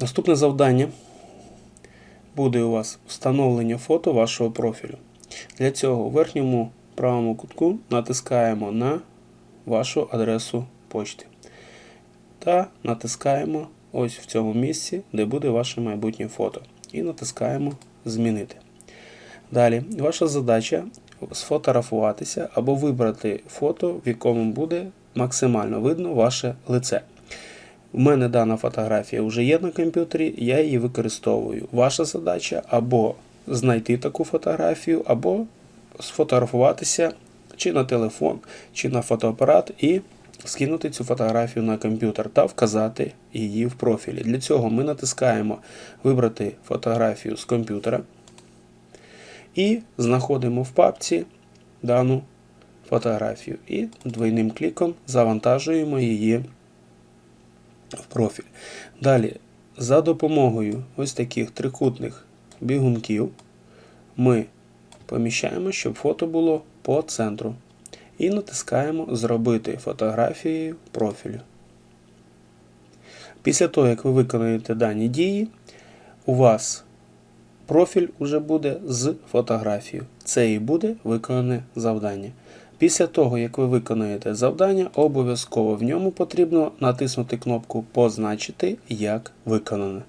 Наступне завдання буде у вас встановлення фото вашого профілю. Для цього у верхньому правому кутку натискаємо на вашу адресу почти та натискаємо ось в цьому місці, де буде ваше майбутнє фото. І натискаємо Змінити. Далі, ваша задача сфотографуватися або вибрати фото, в якому буде максимально видно ваше лице. У мене дана фотографія вже є на комп'ютері, я її використовую. Ваша задача або знайти таку фотографію, або сфотографуватися чи на телефон, чи на фотоапарат і скинути цю фотографію на комп'ютер та вказати її в профілі. Для цього ми натискаємо Вибрати фотографію з комп'ютера і знаходимо в папці дану фотографію. І двойним кліком завантажуємо її в профіль. Далі, за допомогою ось таких трикутних бігунків, ми поміщаємо, щоб фото було по центру. І натискаємо Зробити фотографією профілю. Після того, як ви виконаєте дані дії, у вас профіль уже буде з фотографією. Це і буде виконане завдання. Після того, як ви виконаєте завдання, обов'язково в ньому потрібно натиснути кнопку Позначити як виконане.